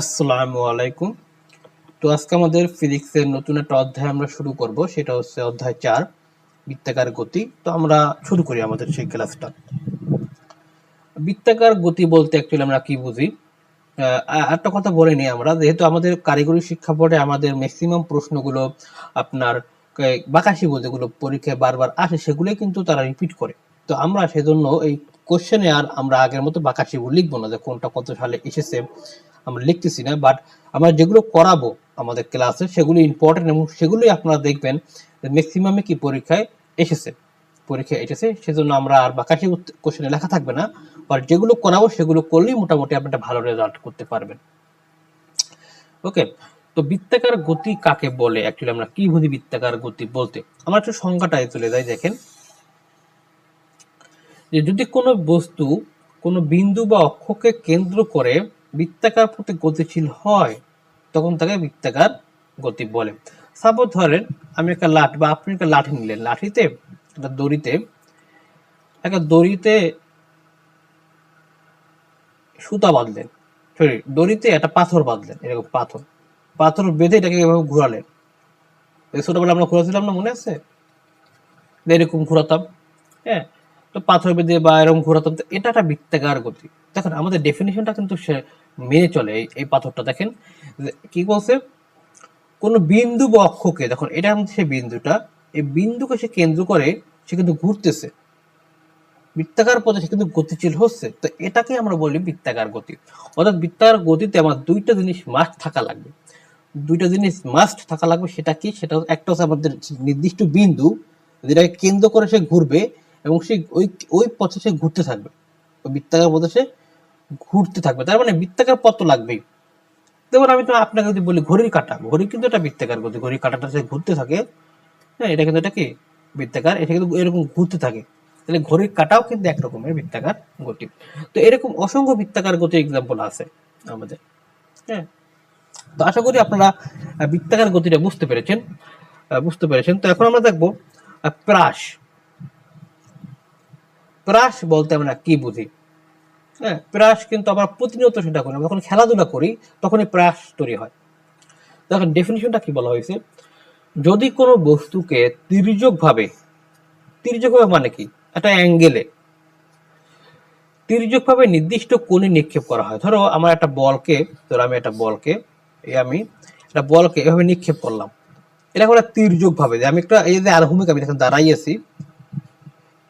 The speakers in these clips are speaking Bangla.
আসসালামু আলাইকুম। তো আজকে আমাদের ফিজিক্সের নতুন একটা অধ্যায় আমরা শুরু করব, সেটা হচ্ছে অধ্যায় চার, বৃত্তাকার গতি। তো আমরা শুরু করি আমাদের সেই ক্লাসটা। বৃত্তাকার গতি বলতে অ্যাকচুয়ালি আমরা কি বুঝি? একটা কথা বলে নিই আমরা, যেহেতু আমাদের কারিগরি শিক্ষা বোর্ডে আমাদের ম্যাক্সিমাম প্রশ্নগুলো আপনার বাকাশি বলতে যেগুলো পরীক্ষায় বারবার আসে সেগুলোই কিন্তু তারা রিপিট করে। তো আমরা সেজন্য এই কোশ্চেনে আর আমরা আগের মতো বাকাশিগুলো লিখব না যে কোনটা কত সালে এসেছে। আমরা লিখতেছি না বাট আমরা যেগুলো করাবো আমাদের ক্লাসে সেগুলো ইম্পর্টেন্ট এবং সেগুলোই আপনারা দেখবেন ম্যাক্সিমামে কি পরীক্ষায় এসেছে। পরীক্ষায় এসেছে, সেজন্য আমরা আর বাকাশি কোশ্চেনে লেখা থাকবে না বাট যেগুলো করাবো সেগুলো করলেই মোটামুটি আপনি ভালো রেজাল্ট করতে পারবেন। ওকে তো বৃত্তাকার গতি কাকে বলে? অ্যাকচুয়ালি আমরা কি বুঝি বৃত্তাকার গতি বলতে? আমরা একটু সংজ্ঞাটায় চলে যাই, দেখেন। যে যদি কোনো বস্তু কোনো বিন্দু বা অক্ষকে কেন্দ্র করে বৃত্তাকার পথে গতিশীল হয়, তখন তাকে বৃত্তাকার গতি বলে। সাপোজ ধরেন, আমি একটা লাঠি বা আপনি একটা লাঠি নিলেন। লাঠিতে, একটা দড়িতে একটা দড়িতে সুতা বাঁধলেন। সরি দড়িতে একটা পাথর বাঁধলেন, এরকম পাথর। পাথর বেঁধে এটাকে এভাবে ঘোরালেন। ছোটবেলা আমরা ঘোরাছিলাম না, মনে আছে? এরকম ঘোরাতাম হ্যাঁ? তো পাথর বেঁধে বা এরকম ঘোরাতাম, তো এটা একটা বৃত্তাকার গতি। দেখেন, আমাদের ডেফিনেশনটা কিন্তু সে মেনে চলে এই পাথরটা, দেখেন। কি বলছে? কোনো বিন্দু বা অক্ষকে, দেখুন, এটা সেই বিন্দুটা, এই বিন্দুকে সে কেন্দ্র করে সে কিন্তু ঘুরতেছে। বৃত্তাকার পথে সে কিন্তু গতিশীল হচ্ছে। তো এটাকে আমরা বলি বৃত্তাকার গতি। অর্থাৎ বৃত্তাকার গতিতে আমার দুইটা জিনিস মাস্ট থাকা লাগবে। দুইটা জিনিস মাস্ট থাকা লাগবে, সেটা কি? সেটা একটা হচ্ছে আমাদের নির্দিষ্ট বিন্দু, যেটাকে কেন্দ্র করে সে ঘুরবে এবং সে ওই ওই পথে সে ঘুরতে থাকবে। বৃত্তাকার পথে সে ঘুরতে থাকবে। তার মানে বৃত্তাকার পথ তো লাগবেই। যেমন আমি তো আপনাকে যদি বলি ঘড়ির কাঁটা, ঘড়ি কিন্তু এটা বৃত্তাকার গতি। ঘড়ির কাঁটাটা সে ঘুরতে থাকে হ্যাঁ এটা কিন্তু এটা কি? বৃত্তাকার, এটা কিন্তু এরকম ঘুরতে থাকে। তাহলে ঘড়ির কাঁটাও কিন্তু একরকমের বৃত্তাকার গতি। তো এরকম অসংখ্য বৃত্তাকার গতির এক্সাম্পল আছে আমাদের হ্যাঁ। তো আশা করি আপনারা বৃত্তাকার গতিটা বুঝতে পেরেছেন বুঝতে পেরেছেন। তো এখন আমরা দেখব প্রাস। প্রাস বলতে আমরা কি বুঝি? হ্যাঁ প্রাস কিন্তু আমরা প্রতিনিয়ত সেটা করি যখন খেলাধুলা করি, তখনই প্রাস তৈরি হয়। দেখেন ডেফিনিশনটা কি বলা হয়েছে? যদি কোনো বস্তুকে তির্যকভাবে তির্যকভাবে মানে কি? একটা অ্যাঙ্গেলে তির্যকভাবে নির্দিষ্ট কোণে নিক্ষেপ করা হয়। ধরো, আমার একটা বলকে, ধরো আমি একটা বলকে এই আমি একটা বলকে এভাবে নিক্ষেপ করলাম। এটা করে তির্যক ভাবে যে আমি একটা, এই যে আরভূমিক আমি দেখেন দাঁড়াইয়েছি।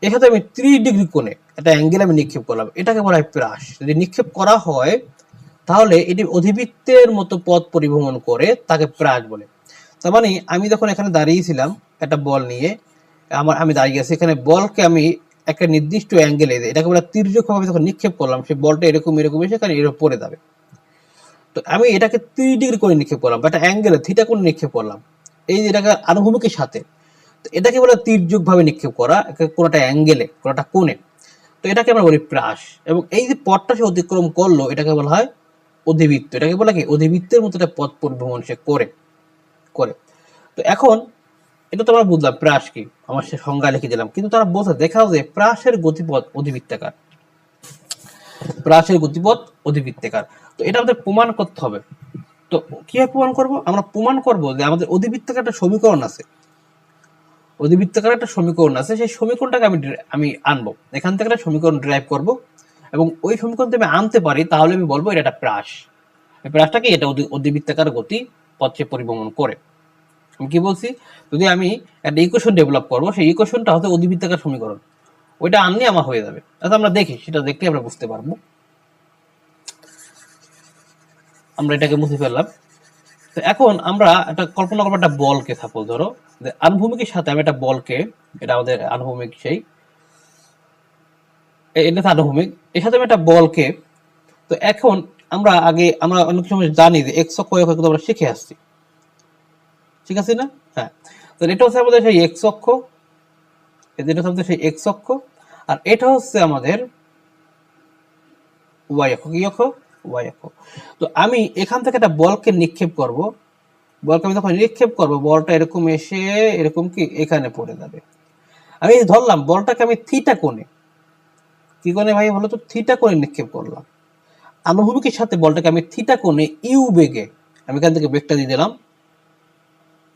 এখানে আমি ত্রিশ ডিগ্রি কোণে একটা অ্যাঙ্গেল আমি নিক্ষেপ করলাম। এটাকে বলা হয় প্রাস। যদি নিক্ষেপ করা হয়, তাহলে এটি অধিবৃত্তের মতো পথ পরিভ্রমণ করে তাকে প্রাস বলে। তার মানে আমি যখন এখানে দাঁড়িয়েছিলাম একটা বল নিয়ে, আমার, আমি দাঁড়িয়ে আছি এখানে বলকে আমি একটা নির্দিষ্ট অ্যাঙ্গেলে এটাকে বলে তির্যক ভাবে যখন নিক্ষেপ করলাম সেই বলটা এরকম এরকম এসে এখানে এরকম পড়ে যাবে। তো আমি এটাকে ত্রিশ ডিগ্রি করে নিক্ষেপ করলাম, বা একটা অ্যাঙ্গেলে থিটা করে নিক্ষেপ করলাম। এই যে এটাকে আনুভূমিকের সাথে এটাকে বলে তির্যক ভাবে নিক্ষেপ করা, একে কোনো একটা অ্যাঙ্গেলে কোনো একটা কোণে। তো এটাকে আমরা বলি প্রাস এবং এই যে পথটা সে অতিক্রম করল, এটাকে বলা হয় অধিবৃত্ত। এটাকে বলা কি? অধিবৃত্তের মতো একটা পথ পরিভ্রমণ সে করে করে। তো এখন, এটা তো আমরা বুঝলাম প্রাস কি? আমার সে সংজ্ঞা লিখে দিলাম। কিন্তু তারা বলছে, দেখাও যে প্রাসের গতিপথ অধিবৃত্তাকার। প্রাসের গতিপথ অধিবৃত্তাকার। তো এটা আমাদের প্রমাণ করতে হবে। তো কীভাবে প্রমাণ করব? আমরা প্রমাণ করব যে আমাদের অধিবৃত্তাকার একটা সমীকরণ আছে। অধিবৃত্তাকার একটা সমীকরণ আছে, সেই সমীকরণটাকে আমি আমি আনব। এখান থেকে একটা সমীকরণ ড্রাইভ করব এবং ওই সমীকরণ আমি আনতে পারি, তাহলে আমি বলব এটা একটা প্রাস। এই প্রাসটা কি এটা অধি- অধিবৃত্তাকার গতি পথে পরিভ্রমণ করে। আমি কি বলছি? যদি আমি একটা ইকুয়েশন ডেভেলপ করব, সেই ইকুয়েশনটা হচ্ছে অধিবৃত্তাকার সমীকরণ। ওইটা আনলে আমার হয়ে যাবে। আচ্ছা আমরা দেখি, সেটা দেখলে আমরা বুঝতে পারব। আমরা এটাকে মুছে ফেললাম। তো এখন আমরা একটা কল্পনা করব একটা বলকে সাপোজ ধরো আনুভূমিকের সাথে আমি একটা বলকে, এটা আমাদের আনুভূমিক সেই এটা আনুভূমিক, এর সাথে আমি একটা বলকে, তো এখন আমরা আগে, আমরা অনেক সময় জানি যে এক্স অক্ষ কিন্তু আমরা শিখে আসছি। ঠিক আছে না? হ্যাঁ। তো এটা হচ্ছে আমাদের সেই এক্স অক্ষ এটা হচ্ছে আমাদের সেই এক্স অক্ষ, আর এটা হচ্ছে আমাদের ওয়াই অক্ষ, কি অক্ষ? ওয়াই অক্ষ তো আমি এখান থেকে একটা বলকে নিক্ষেপ করব। বলকে আমি যখন নিক্ষেপ করব, বলটা এরকম এসে এরকম কি এখানে পড়ে যাবে। আমি ধরলাম, বলটাকে আমি থিটা কোণে। কি কোণে ভাই বলো তো? থিটা কোণে নিক্ষেপ করলাম। আনুভূমিকের সাথে বলটাকে আমি থিটা কোণে ইউ বেগে, আমি এখান থেকে বেগটা দিয়ে দিলাম।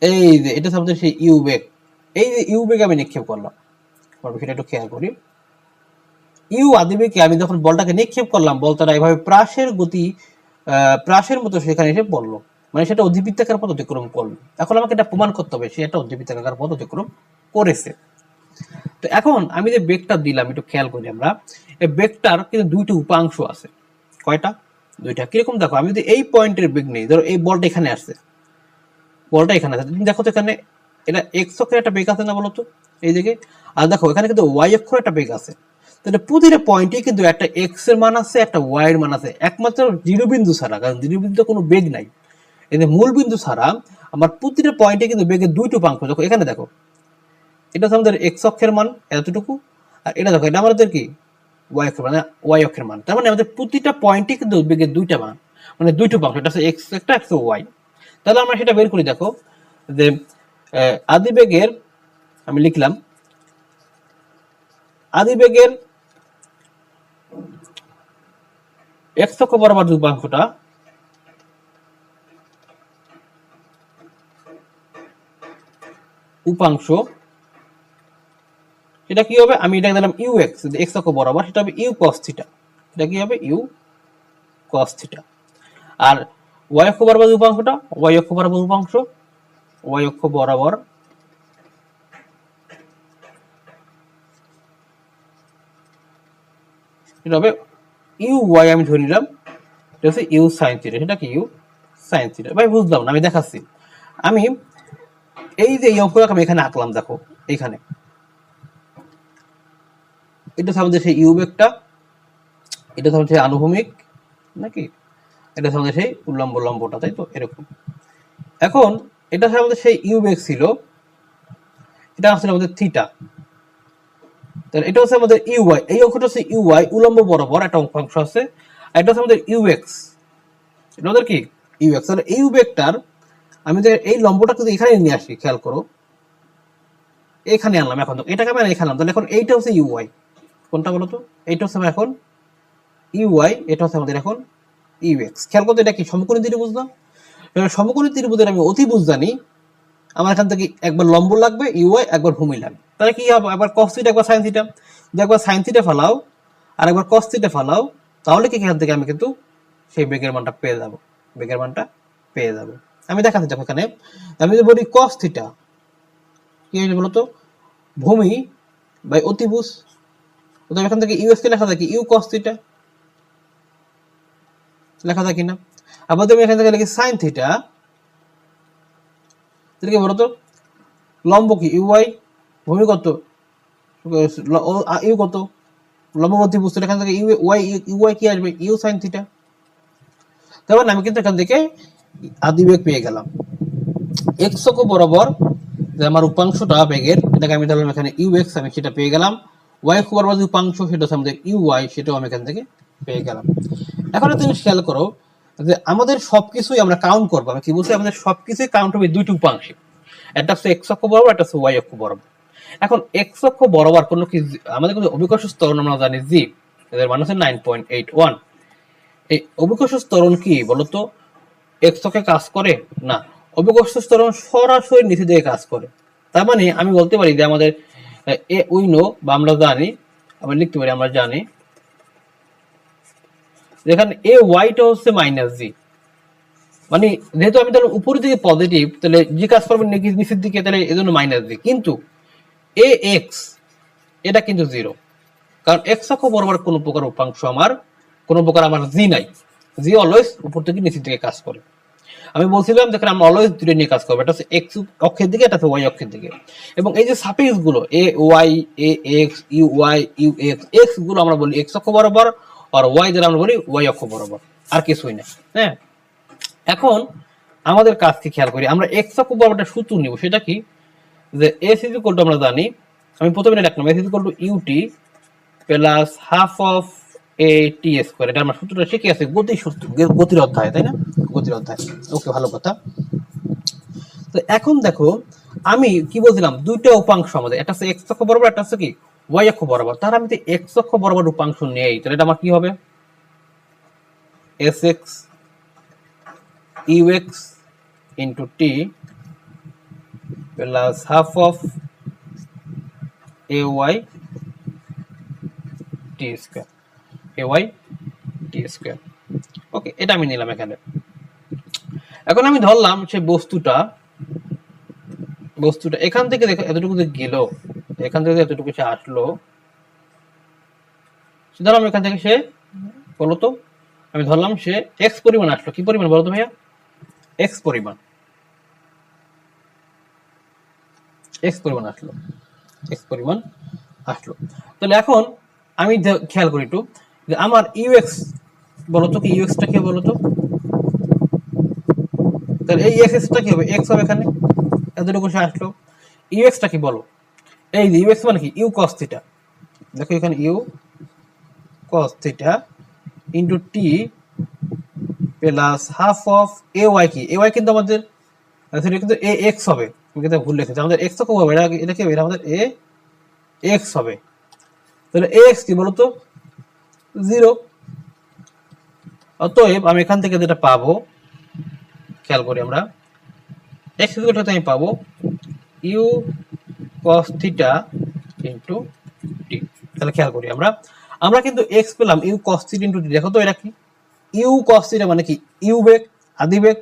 এই যে, এটা হচ্ছে সেই ইউ বেগ। এই যে ইউ বেগে আমি নিক্ষেপ করলাম। সেটা একটু খেয়াল করি। ইউ আদিবেগে আমি যখন বলটাকে নিক্ষেপ করলাম বলটাটা এভাবে প্রাসের গতি প্রাসের মতো সেখানে এসে পড়ল। মানে সেটা অধিবৃত্তাকার পথ অতিক্রম করল। এখন আমাকে এটা প্রমাণ করতে হবে, সে একটা অধিবৃত্তাকার পথ অতিক্রম করেছে। তো এখন আমি যে বেগটা দিলাম, একটু খেয়াল করি আমরা, এই বেগটার কিন্তু দুইটি উপাংশ আছে। কয়টা? দুইটা। কীরকম দেখো, আমি যদি এই পয়েন্টের বেগ নেই, ধরো এই বলটা এখানে আসছে। বলটা এখানে আছে। তুমি দেখো তো এখানে, এটা এক্স অক্ষের একটা বেগ আছে না বলো তো? এই দিকে আর দেখো, এখানে কিন্তু ওয়াই অক্ষর একটা বেগ আছে। তাহলে প্রতিটা পয়েন্টে কিন্তু একটা এক্সের মান আছে, একটা ওয়াই এর মান আছে। একমাত্র জিরো বিন্দু ছাড়া, কারণ জিরো বিন্দু কোনো বেগ নাই। যে মূল বিন্দু ছাড়া আমার প্রতিটা পয়েন্টে কিন্তু বেগের দুইটা উপাংশ দেখো এখানে দেখো। এটা হচ্ছে আমাদের এক্স অক্ষের মান, এতটুকু। আর এটা দেখো, এটা আমাদের কি? ওয়াই অক্ষের মানে ওয়াই অক্ষের মান। তার মানে আমাদের প্রতিটা পয়েন্টে কিন্তু বেগের দুইটা মান মানে দুইটা উপাংশ এটা হচ্ছে এক্স একটা একশো ওয়াই তাহলে আমরা সেটা বের করি, দেখো, যে আদি বেগের, আমি লিখলাম, আদি বেগের এক্স অক্ষ বরাবর যে উপাংশ। এটা কি হবে? আমি এটা দিলাম ইউ এক্স এক্স বরাবর সেটা হবে ইউ কস থিটা এটা কি হবে? ইউ কস থিটা আর ওয়াই অক্ষ বরাবর উপাংশটা? ওয়াই অক্ষ বরাবর উপাংশ? ওয়াই অক্ষ বরাবর এটা হবে ইউ ওয়াই আমি ধরে নিলাম, এটা হচ্ছে ইউ সাইন থিটা। সেটা কি? U sine theta. ভাই, বুঝলাম না, আমি দেখাচ্ছি। আমি এই যে এই অঙ্কটা আমি এখানে আঁকলাম, দেখো, এইখানে। এটা হচ্ছে আমাদের সেই ইউ বেগটা এটা হচ্ছে আমাদের সেই আনুভূমিক, নাকি? এটা হচ্ছে আমাদের সেই উল্লম্ব লম্বটা, তাই তো? এরকম। এখন, এটা হচ্ছে আমাদের সেই ইউ বেগ ছিল, এটা আসলে আমাদের থিটা। তাহলে এটা হচ্ছে আমাদের ইউ ওয়াই এই অঙ্কটা হচ্ছে ইউ ওয়াই উলম্ব বরাবর, একটা অংশ আছে। এটা হচ্ছে আমাদের ইউ এক্স এটা আমাদের কি ইউ এক্স তাহলে ইউ বেগটার আমি যে এই লম্বটাকে যদি এখানে নিয়ে আসি, খেয়াল করো। এখানে আনলাম, এখন এটাকে আমি এখানে আনলাম। তাহলে এখন এইটা হচ্ছে ইউ ওয়াই কোনটা বলো তো? এইটা হচ্ছে এখন ইউ ওয়াই এটা হচ্ছে আমাদের এখন ইউ এক্স খেয়াল করতে এটা কি সমকোণী ত্রিভুজ না? সমকোণী ত্রিভুজের আমি অতিভুজ জানি। আমার এখান থেকে একবার লম্ব লাগবে ইউ ওয়াই একবার ভূমি লাগবে। তাহলে কি হবে? একবার কস থিটা একবার সাইন থিটা যদি একবার সাইন থিটা ফেলাও, আর একবার কস থিটা ফেলাও, তাহলে কি এখান থেকে আমি কিন্তু সেই বেগের মানটা পেয়ে যাব। বেগের মানটা পেয়ে যাব। আমি দেখাতে যাব এখানে। আমি যদি বলি কস থিটা কি হয়েছে বলতো? ভূমি বাই অতিভুজ। অতএব এখান থেকে ইউএস কে লেখা থাকে ইউ কস থিটা লেখা থাকে না আবার তুমি এখান থেকে লিখি সাইন থিটা তাহলে কি বলতো? লম্ব কি ইউআই ভূমি কত ইউ কত? লম্ববর্তী বুঝতে এখান থেকে ইউ, ওয়াই ইউআই কি আসবে? U sine theta. তারপর আমি কিন্তু এখান থেকে আদি বেগ পেয়ে গেলাম। এক্স অক্ষ বরাবর যে আমার উপাংশটা বেগের, এটাকে আমি ধরলাম এখানে ইউ এক্স আমি সেটা পেয়ে গেলাম। ওয়াই বরাবর যে উপাংশ সেটা হচ্ছে আমাদের ইউ ওয়াই সেটাও আমি এখান থেকে পেয়ে গেলাম। এখন তুমি খেয়াল করো যে আমাদের সবকিছুই আমরা কাউন্ট করব। আমি কি বলছি? আমাদের সবকিছুই কাউন্ট হবে দুইটি উপাংশে। একটা হচ্ছে এক্স অক্ষ বরাবর, একটা হচ্ছে ওয়াই অক্ষ বরাবর। এখন এক্স অক্ষ বরাবর কোনো কি আমাদের কিন্তু অভিকর্ষ স্তরণ আমরা জানি জি, এদের মান হচ্ছে নাইন পয়েন্ট এইট ওয়ান এই অভিকর্ষ স্তরণ কি বলতো? এক্স অক্ষে কাজ করে? না। অভিকর্ষ স্তরণ সরাসরি নিচে দিয়ে কাজ করে। তার মানে আমি বলতে পারি যে আমাদের এ, উইনো বা আমরা জানি, আমরা লিখতে পারি, আমরা জানি যেখানে এ ওয়াইটা হচ্ছে মাইনাস জি মানে যেহেতু আমি তাহলে উপরের দিকে পজিটিভ তাহলে জি কাজ করবে নিচের দিকে, তাহলে এজন্য মাইনাস জি কিন্তু এ এক্স এটা কিন্তু জিরো কারণ এক্স অক্ষ বরাবর কোনো প্রকার উপাংশ আমার, কোনো প্রকার আমার জি নাই। জি অলওয়েজ উপর থেকে নিচের দিকে কাজ করে। আমি বলছিলাম যেখানে আমরা অলওয়েজ দুটো নিয়ে কাজ করব। এটা হচ্ছে এক্স অক্ষের দিকে, এটা হচ্ছে ওয়াই অক্ষের দিকে। এবং এই যে সাফিক্সগুলো a y a x u y u x এক্সগুলো আমরা বলি এক্স অক্ষ বরাবর আর ওয়াই যেটা আমরা বলি, ওয়াই অক্ষ বরাবর। আর কিছুই না। হ্যাঁ? এখন আমাদের কাজকে খেয়াল করি? আমরা এক্স অক্ষ বরাবর একটা সূত্র নিব, সেটা কি? যে এস ইজ ইকুয়াল টু আমরা জানি, আমি প্রথমে রাখলাম s is equal to ut plus half of a t square এটা আমরা সূত্রটা শিখে আছে গতি সূত্র গতির অধ্যায়, তাই না? গতির অধ্যায়। ওকে, ভালো কথা। তো এখন দেখো, আমি কি বলছিলাম? দুইটা উপাংশ আমাদের, একটা হচ্ছে এক্স অক্ষ বরাবর, একটা হচ্ছে কি? ওয়াই অক্ষ বরাবর। তার আমি যদি এক্স অক্ষ বরাবর উপাংশ নেই, তাহলে এটা আমার কি হবে? S x u x into t plus half of a y t square a y t square okay এটা আমি নিলাম এখানে। এখন আমি ধরলাম সে বস্তুটা বস্তুটা এখান থেকে দেখো, এতটুকু গেল এখান থেকে এতটুকু সে আসলো। ধরলাম এখান থেকে সে বলতো আমি ধরলাম সে এক্স পরিমাণ আসলো। কি পরিমাণ বলতো ভাইয়া? এক্স পরিমাণ। এক্স পরিমাণ আসলো। এক্স পরিমাণ আসলো। তাহলে এখন আমি খেয়াল করি একটু আমার ইউএক্স বলতো কি ইউএক্সটা কি বলতো তাহলে এই এক্সটা কি হবে? এক্স হবে এখানে। এতটুকু সে আসলো। ইউএক্সটা কি বলো? এই যে ইউএক্স মানে কি? ইউ কস থিটা দেখো এখানে u cos theta into t plus half of a y কি? এ ওয়াই কিন্তু আমাদের, সেটা কিন্তু এ এক্স হবে। আমি কিন্তু ভুল লিখেছি। আমাদের এক্স তো কম হবে এটা এটা কি এটা আমাদের এ এক্স হবে। তাহলে এ এক্স কি বলতো? জিরো অতএব আমি এখান থেকে যেটা পাবো, খেয়াল করি আমরা এক্স আমি পাবো। U cos theta into t তাহলে খেয়াল করি আমরা। আমরা কিন্তু এক্স পেলাম u cos theta into t দেখো তো এটা কি? ইউ কস থিটা মানে কি? ইউ বেগ, আদি বেগ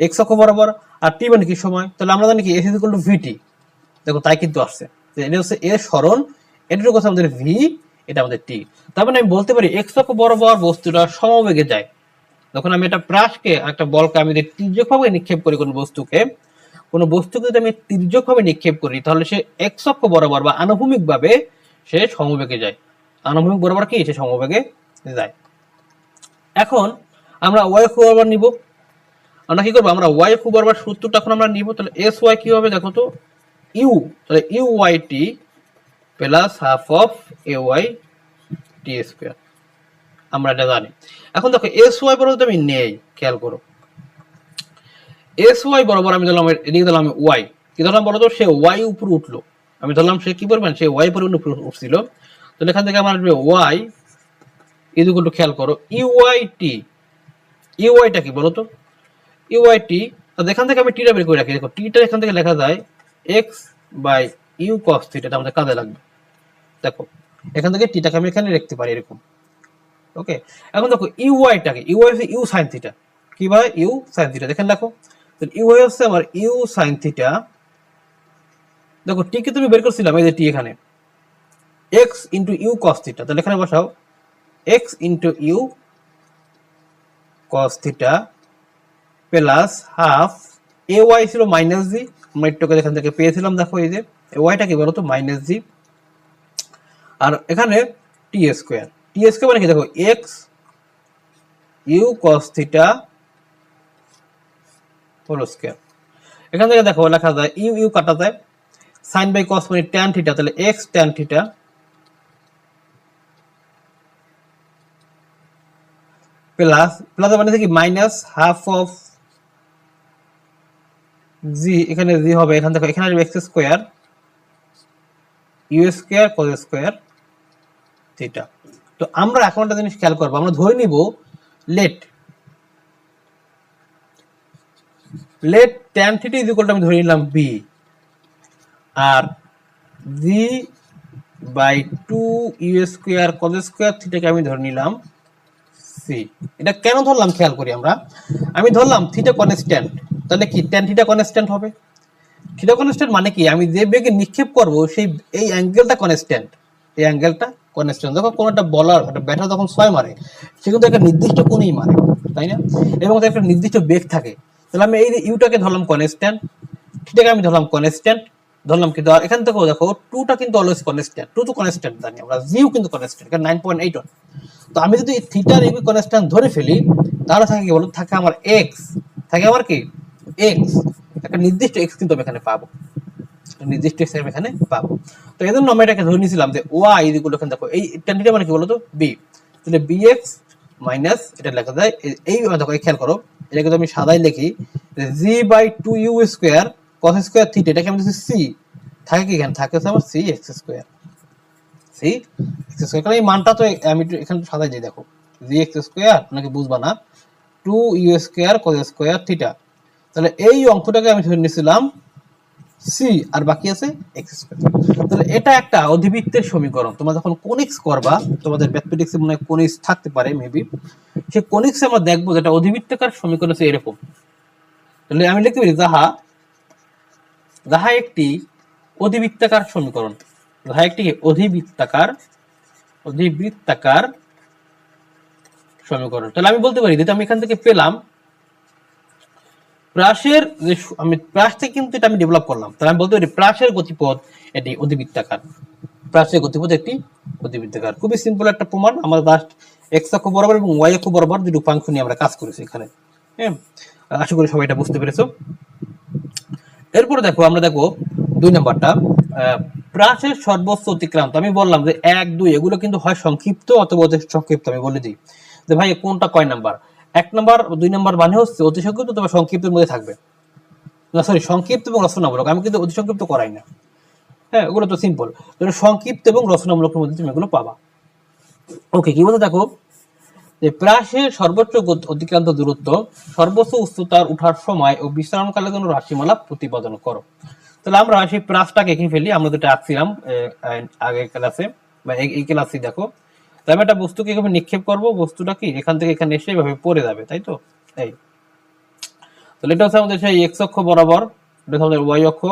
এক্স অক্ষ বরাবর, আর টি মানে কি সময়? তাহলে আমরা জানি কি এস ইকুয়াল দেখো তাই কিন্তু আসছে। এটা হচ্ছে এ সরণ, এটার কথা আমাদের ভি এটা আমাদের টি তার মানে আমি বলতে পারি এক্স অক্ষ বরাবর বস্তুটা সমবেগে যায়। যখন আমি একটা প্রাসকে একটা বলকে আমি যদি তির্যকভাবে নিক্ষেপ করি কোনো বস্তুকে কোনো বস্তুকে যদি আমি তির্যকভাবে নিক্ষেপ করি, তাহলে সে এক্স অক্ষ বরাবর বা আনুভূমিক ভাবে সে সমবেগে যায়। আনুভূমিক বরাবর কি? সে সমবেগে যায়। এখন আমরা ওয়াই বরাবর নিব। আমরা কি করব? আমরা ওয়াই বরাবর সূত্রটা এখন আমরা নিব। তাহলে এস ওয়াই কি হবে? দেখো তো ইউ তাহলে u y t plus half of a y t square আমরা এটা জানি। এখন দেখো এস ওয়াই বরাবর আমি নেই, খেয়াল করো। এস ওয়াই বরাবর আমি ধরলাম, এদিকে ধরলাম ওয়াই কি ধরলাম বলো তো? সে ওয়াই উপরে উঠল। আমি ধরলাম সে কি পরিমাণ? সে ওয়াই পরিমাণ উপরে উঠছিল। তাহলে এখান থেকে আমার আসবে ওয়াই ইদুগুলো খেয়াল করো ইউআই টি ইউআইটা কি বলো তো? ইউআই টি এখান থেকে আমি টিটা বের করে রাখি। দেখো টিটা এখান থেকে লেখা যায় x by u cos theta আমাদের কাজে লাগবে। দেখো, এখান থেকে টিটাকে আমি এখানে রাখতে পারি এরকম। ওকে এখন দেখো ইউআইটাকে u i u sine theta কি ভাই? ইউ সাইন থিটা দেখেন দেখো ইউআই হচ্ছে আমার ইউ সাইন থিটা দেখো টি কে তুমি বের করছিলাম, এই যে টি এখানে x into u cos theta তাহলে এখানে বসাও x into u cos theta plus half a y ছিল মাইনাস জি আমরা একটু এখান থেকে পেয়েছিলাম, দেখো এই যে এ ওয়াইটা কি বলতো মাইনাস জি আর এখানে টি স্কোয়ার টি স্কোয়ার মানে কি দেখো x u cos theta whole square এখান থেকে দেখো লেখা যায়, ইউ ইউ কাটা যায়। সাইন বাই কস মানে ট্যান থিটা তাহলে x tan theta plus plus মানে কি মাইনাস হাফ অফ জি এখানে জি হবে, এখান থেকে এখানে আসবে x square u square cos square theta তো আমরা এখন একটা জিনিস খেয়াল করব, আমরা ধরে নিব let let tan theta equal আমি ধরে নিলাম b R g by two u square cos square থিটাকে আমি ধরে নিলাম সি এটা কেন ধরলাম? খেয়াল করি আমরা। আমি ধরলাম থিটা কনস্ট্যান্ট তাহলে কি ট্যান থিটা কনস্ট্যান্ট হবে? থিটা কনস্ট্যান্ট মানে কি? আমি যে বেগে নিক্ষেপ করব, সেই এই অ্যাঙ্গেলটা কনস্ট্যান্ট এই অ্যাঙ্গেলটা কনস্ট্যান্ট যখন কোনো একটা বলার একটা ব্যাটার যখন ছয় মারে, সে কিন্তু একটা নির্দিষ্ট কোণেই মারে, তাই না? এবং একটা নির্দিষ্ট বেগ থাকে। তাহলে আমি এই ইউটাকে ধরলাম কনস্ট্যান্ট থিটাকে আমি ধরলাম কনস্ট্যান্ট ধরলাম কিন্তু আর এখান থেকেও দেখো টুটা কিন্তু অলওয়েজ কনস্ট্যান্ট টু তো কনস্ট্যান্ট জানি আমরা জিও কিন্তু কনস্ট্যান্ট কারণ নাইন পয়েন্ট এইট তো আমি যদি থিটার এই কনস্ট্যান্ট ধরে ফেলি, তাহলে থাকে কি বলো থাকে আমার এক্স থাকে আমার কি? এক্স একটা নির্দিষ্ট এক্স কিন্তু আমি এখানে পাবো। নির্দিষ্ট এক্স আমি এখানে পাবো। তো এই জন্য আমরা এটাকে ধরে নিয়েছিলাম যে ওয়াই এদিকে এখানে দেখো, এই থিটা মানে কি বলতো? বি তাহলে বি এক্স মাইনাস এটা লেখা যায়, এই- দেখো খেয়াল করো এটাকে আমি সাদাই লিখি g by two u square cos square theta এটাকে আমি দিচ্ছি সি থাকে কি এখানে? থাকে হচ্ছে আমার c x square c x square কারণ এই মানটা তো আমি এখানে সাদাই দিই, দেখো। জি এক্স স্কোয়ার নাকি বুঝবা না। Two u square cos square theta তাহলে এই অঙ্কটাকে আমি ধরে নিয়েছিলাম সি আর বাকি আছে এক্স স্কোয়ার তাহলে এটা একটা অধিবৃত্তের সমীকরণ। তোমরা যখন কোনিক্স করবা, তোমাদের ম্যাথমেটিক্সে মনে হয় কোনিক্স থাকতে পারে মেবি সে কোনিক্সে আমরা দেখব যেটা অধিবৃত্তকার সমীকরণ হচ্ছে এরকম। তাহলে আমি লিখতে পারি যাহা যাহা একটি অধিবৃত্তাকার সমীকরণ, যাহা একটি অধিবৃত্তাকার অধিবৃত্তাকার সমীকরণ। তাহলে আমি বলতে পারি, যেটা আমি এখান থেকে পেলাম, প্রাসের যে আমি প্রাস থেকে কিন্তু এটা আমি ডেভেলপ করলাম। তাহলে আমি বলতে পারি প্রাসের গতিপথ এটি অধিবৃত্তাকার। প্রাসের গতিপথ একটি অধিবৃত্তাকার। খুবই সিম্পল একটা প্রমাণ। আমরা লাস্ট এক্স অক্ষ বরাবর এবং ওয়াই অক্ষ বরাবর দুটো উপাংশ নিয়ে আমরা কাজ করেছি এখানে। হ্যাঁ? আশা করি সবাই এটা বুঝতে পেরেছ। এরপরে দেখো, আমরা দেখো দুই নাম্বারটা। প্রাসের সর্বোচ্চ অতিক্রান্ত। আমি বললাম যে এক, দুই, এগুলো কিন্তু হয় সংক্ষিপ্ত অথবা অতি সংক্ষিপ্ত, আমি বলে দিই। যে ভাই, কোনটা কয় নাম্বার? এক নাম্বার, দুই নাম্বার মানে হচ্ছে অতি সংক্ষিপ্ত তবে সংক্ষিপ্তের মধ্যে থাকবে। না সরি সংক্ষিপ্ত এবং রচনামূলক। আমি কিন্তু অতি সংক্ষিপ্ত করাই না। হ্যাঁ ওগুলো তো সিম্পল সংক্ষিপ্ত এবং রচনামূলকের মধ্যে তুমি এগুলো পাবা। ওকে কি বলতে দেখো? যে প্রাসের সর্বোচ্চ অতিক্রান্ত দূরত্ব সর্বোচ্চ উচ্চতার উঠার সময় ও বিশ্রামকালের জন্য রাশিমালা প্রতিপাদন করো। তাহলে আমরা সেই প্রাসটাকে এঁকে ফেলি, আমরা যেটা আঁকছিলাম আগের ক্লাসে, বা এই- ক্লাসে দেখো। তাহলে একটা বস্তুকে এভাবে নিক্ষেপ করব, বস্তুটা কি? এখান থেকে এখানে এসে এভাবে পড়ে যাবে, তাই তো? এই। তাহলে এটা হচ্ছে আমাদের সেই এক্স অক্ষ বরাবর, এটা হচ্ছে আমাদের ওয়াই অক্ষ।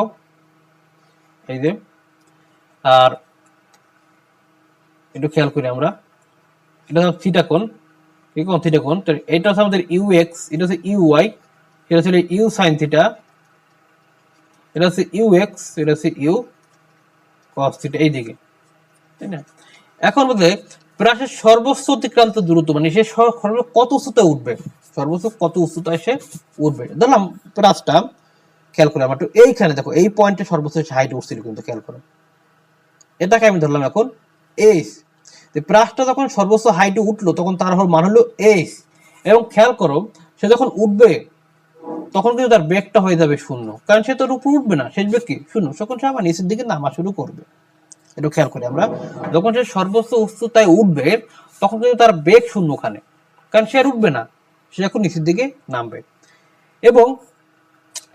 এই যে। আর একটু খেয়াল করি আমরা। এটা হচ্ছে থিটা কোণ। থিটা কোণ? এটা হচ্ছে আমাদের ইউ এক্স এটা হচ্ছে ইউ ওয়াই এটা হচ্ছে ইউ সাইন থিটা এটা হচ্ছে ইউ এক্স এটা হচ্ছে ইউ কস থিটা তাই না? এখন বলতে প্রাসের সর্বোচ্চ অতিক্রান্ত দূরত্ব মানে সে কত উচ্চতায় উঠবে? সর্বোচ্চ কত উচ্চতায় সে উঠবে? ধরলাম প্রাসটা, খেয়াল করে আমার একটু, এইখানে দেখো, এই পয়েন্টে সর্বোচ্চ হাইট উঠছিল কিন্তু, খেয়াল করো। এটাকে আমি ধরলাম এখন এইচ প্রাসটা যখন সর্বোচ্চ হাইটে উঠল, তখন তার হল মান হলো এইচ এবং খেয়াল করো, সে যখন উঠবে, তখন কিন্তু তার বেগটা হয়ে যাবে শূন্য। কারণ সে তোর উপর উঠবে না, শেষ বেগ কি? শূন্য। তখন সে আবার নিচের দিকে নামা শুরু করবে। একটু খেয়াল করি আমরা। যখন সে সর্বোচ্চ উচ্চতায় উঠবে, তখন কিন্তু তার বেগ শূন্য ওখানে কারণ সে আর উঠবে না, সে এখন নিচের দিকে নামবে। এবং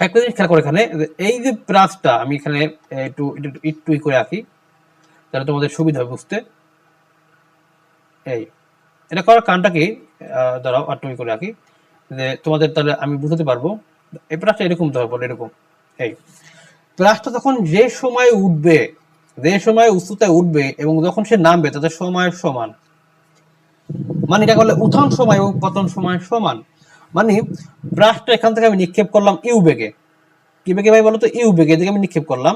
একটা জিনিস খেয়াল করে এখানে এই যে প্রাসটা, আমি এখানে একটু একটু একটু করে রাখি তাহলে তোমাদের সুবিধা হবে বুঝতে। এই, এটা করার কারণটা কি? দাঁড়াও, আর তুমি করে রাখি। যে তোমাদের তাহলে আমি বুঝতে পারব। এই প্রাসটা এরকম ধর এরকম। এই প্রাসটা যখন যে সময় উঠবে, যে সময় উচ্চতায় উঠবে এবং যখন সে নামবে তাদের সময়ের সমান। মানে এটা করলে উত্থান সময় এবং পতন সময় সমান। মানে ব্রাশটা এখান থেকে আমি নিক্ষেপ করলাম ইউ বেগে। কি বেগে ভাই বলতো? ইউ বেগে। এদিকে আমি নিক্ষেপ করলাম।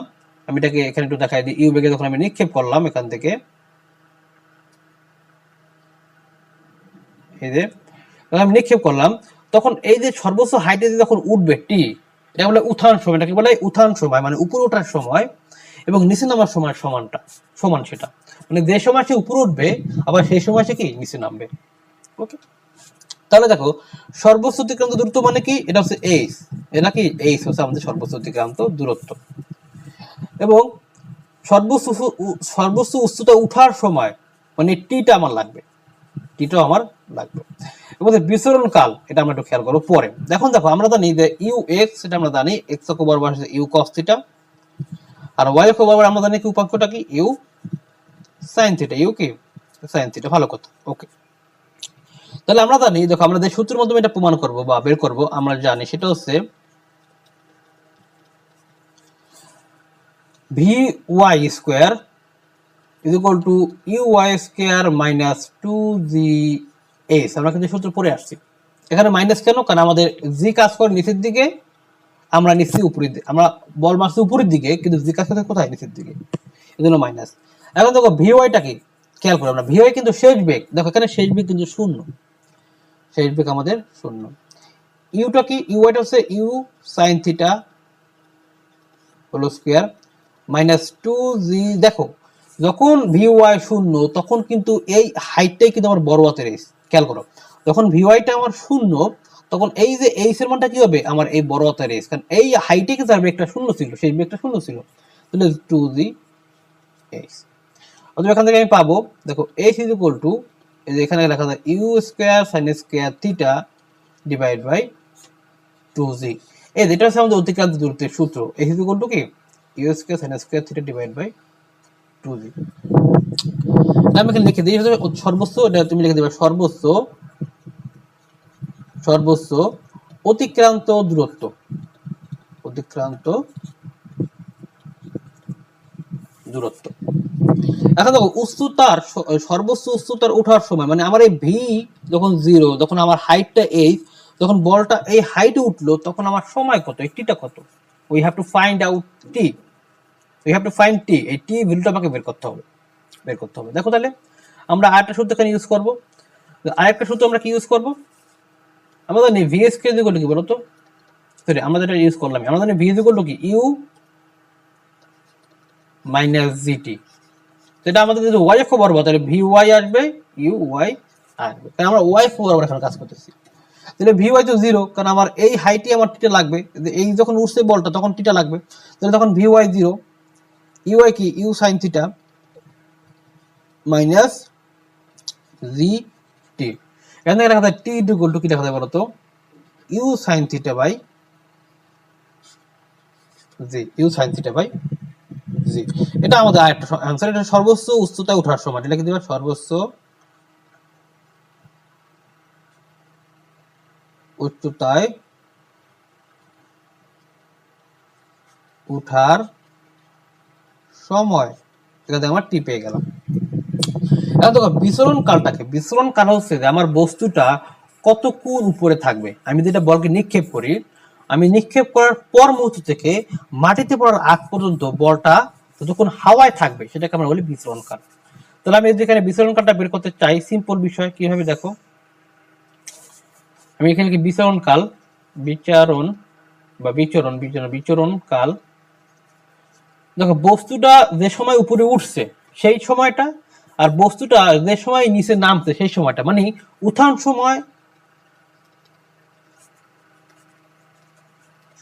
আমি এটাকে এখানে একটু দেখাই দিই। ইউ বেগে যখন আমি নিক্ষেপ করলাম এখান থেকে এই যে, আমি নিক্ষেপ করলাম, তখন এই যে সর্বোচ্চ হাইটে যে যখন উঠবে টি এটা বলে উত্থান সময়, এটাকে বলে উত্থান সময় মানে উপরে ওঠার সময় এবং নিচে নামার সময় সমানটা, সমান সেটা। মানে যে সময় সে উপরে উঠবে, আবার সেই সময় সে কি? নিচে নামবে। ওকে তাহলে দেখো, সর্বোচ্চ অতিক্রান্ত দূরত্ব মানে কি? এটা হচ্ছে এইচ এটা কি এইচ হচ্ছে আমাদের সর্বোচ্চ অতিক্রান্ত দূরত্ব। এবং সর্বোচ্চ সর্বোচ্চ উচ্চতা উঠার সময় মানে টিটা আমার লাগবে। টিটাও আমার লাগবে। এবং বিচরণ কাল, এটা আমরা একটু খেয়াল করব পরে। দেখুন দেখো, আমরা জানি যে ইউ এক্স এটা আমরা জানি, এক্স অক্ষ বরাবর ইউ কস থিটা আর ওয়াই অক্ষ বরাবর আমরা জানি কি উপাংশটা কি? ইউ সাইন থিটা ইউ কি? সাইন থিটা ভালো কথা ওকে তাহলে আমরা জানি, দেখো, আমরা যে সূত্রের মাধ্যমে এটা প্রমাণ করব বা বের করব, আমরা জানি সেটা হচ্ছে v y square is equal to u y square minus two g s আমরা কিন্তু সূত্র পড়ে আসছি। এখানে মাইনাস কেন? কারণ আমাদের জি কাজ করে নিচের দিকে, আমরা নিচ্ছি উপরের দিকে। আমরা বল মারছি উপরের দিকে, কিন্তু জি কাজ করে কোথায়? নিচের দিকে। এই জন্য মাইনাস এখন দেখো ভি ওয়াইটা কি? খেয়াল করো আমরা। ভি ওয়াই কিন্তু শেষ বেগ। দেখো এখানে শেষ বেগ কিন্তু শূন্য। শেষ বেগ আমাদের শূন্য। ইউটা কি? ইউ ওয়াইটা হচ্ছে ইউ সাইন থিটা হলো স্কোয়ার মাইনাস টু জি দেখো যখন ভি ওয়াই শূন্য, তখন কিন্তু এই হাইটটাই কিন্তু আমার বড় হাতের এইচ খেয়াল করো, যখন ভি ওয়াইটা আমার শূন্য, তখন এই যে এইচ এর মানটা কি হবে? আমার এই বড় হাতের এইচ কারণ এই হাইটে কিন্তু আর বেগটা শূন্য ছিল, সেই বেগটা শূন্য ছিল। তাহলে টু জি এইচ অথবা এখান থেকে আমি পাবো, দেখো এইচ ইজ ইকুয়াল টু এই যে এখানে লেখা যায় u square sine square theta divide by two g এই যেটা হচ্ছে আমাদের অতিক্রান্ত দূরত্বের সূত্র। এই ইকুয়াল টু কি? U square sine square theta divide by আমি এখানে লিখে দিই সর্বোচ্চ তুমি লিখে অতিক্রান্ত দূরত্ব। অতিক্রান্ত দূরত্ব। এখন দেখো, উচ্চতার সর্বোচ্চ উচ্চতার ওঠার সময় মানে আমার এই ভি যখন জিরো যখন আমার হাইটটা এই যখন বলটা এই হাইটে উঠল, তখন আমার সময় কত? এই টিটা কত? We have to find out t we have to find t এই টি ভ্যালুটা আমাকে বের করতে হবে। বের করতে হবে। দেখো তাহলে, আমরা আরেকটা সূত্র এখানে ইউজ করব। আরেকটা সূত্র আমরা কি ইউজ করব? আমরা জানি ভিএস কে ইকুয়াল কি বলো তো সরি আমরা যেটা ইউজ করলাম। আমরা জানি ভি ইকুয়াল কি? ইউ মাইনাস জিটি সেটা আমাদের যদি ওয়াই অক্ষ বরাবর তাহলে ভি ওয়াই আসবে ইউ ওয়াই আসবে। কারণ আমরা ওয়াই অক্ষ বরাবর এখানে কাজ করতেছি। তাহলে ভি ওয়াই তো জিরো কারণ আমার এই হাইটি আমার টিটা লাগবে। এই যখন উঠছে বলটা তখন টিটা লাগবে। তাহলে তখন v y zero u y কি u sine theta minus g t এখান যায় টি ইকুয়াল টু কি যায় বলতো? U sine theta by g u sine theta by g এটা আমাদের আরেকটা অ্যান্সার এটা সর্বোচ্চ উচ্চতায় ওঠার সময়, এটা দিবা সর্বোচ্চ উচ্চতায় উঠার সময় এখানে আমার টি পেয়ে গেলাম। এখন দেখো, বিচরণ কালটাকে, বিচরণ কাল হচ্ছে যে আমার বস্তুটা কতক্ষণ উপরে থাকবে। আমি যেটা বলকে নিক্ষেপ করি, আমি নিক্ষেপ করার পর মুহূর্ত থেকে মাটিতে পড়ার আগ পর্যন্ত বলটা যতক্ষণ হাওয়ায় থাকবে, সেটাকে আমরা বলি বিচরণ কাল। তাহলে আমি যেখানে বিচরণ কালটা বের করতে চাই সিম্পল বিষয় কীভাবে দেখো? আমি এখানে কি বিচরণ কাল, বিচারণ বা বিচরণ বিচরণ বিচরণ কাল। দেখো, বস্তুটা যে সময় উপরে উঠছে, সেই সময়টা, আর বস্তুটা যে সময় নিচে নামছে, সেই সময়টা। মানে উত্থান সময়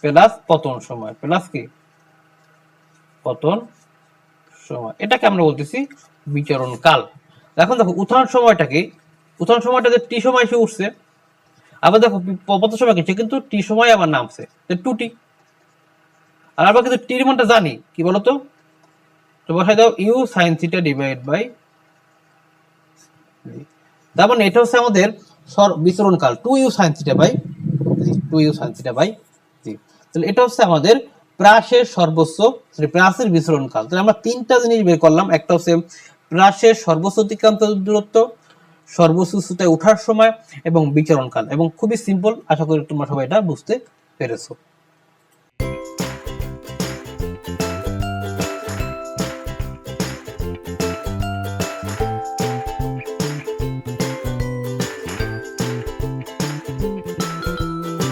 প্লাস পতন সময়। প্লাস কি? পতন সময়। এটাকে আমরা বলতেছি বিচরণ কাল। এখন দেখো, উত্থান সময়টাকে উত্থান সময়টা যে টি সময় এসে উঠছে, আবার দেখো, পতন সময় কিছু কিন্তু টি সময় আবার নামছে। টু টি আর আমরা কিন্তু টির মানটা জানি কি বলতো? তো বসাই দাও u sine theta divide by তার মানে এটা হচ্ছে আমাদের সর- বিচরণ কাল two u sine theta by two u sine theta by তাহলে এটা হচ্ছে আমাদের প্রাসের সর্বোচ্চ sorry, প্রাসের বিচরণ কাল তাহলে আমরা তিনটা জিনিস বের করলাম একটা হচ্ছে প্রাসের সর্বোচ্চ অতিক্রান্ত দূরত্ব সর্বোচ্চ ওঠার সময় এবং বিচরণ কাল এবং খুবই সিম্পল আশা করি তোমরা সবাই এটা বুঝতে পেরেছ।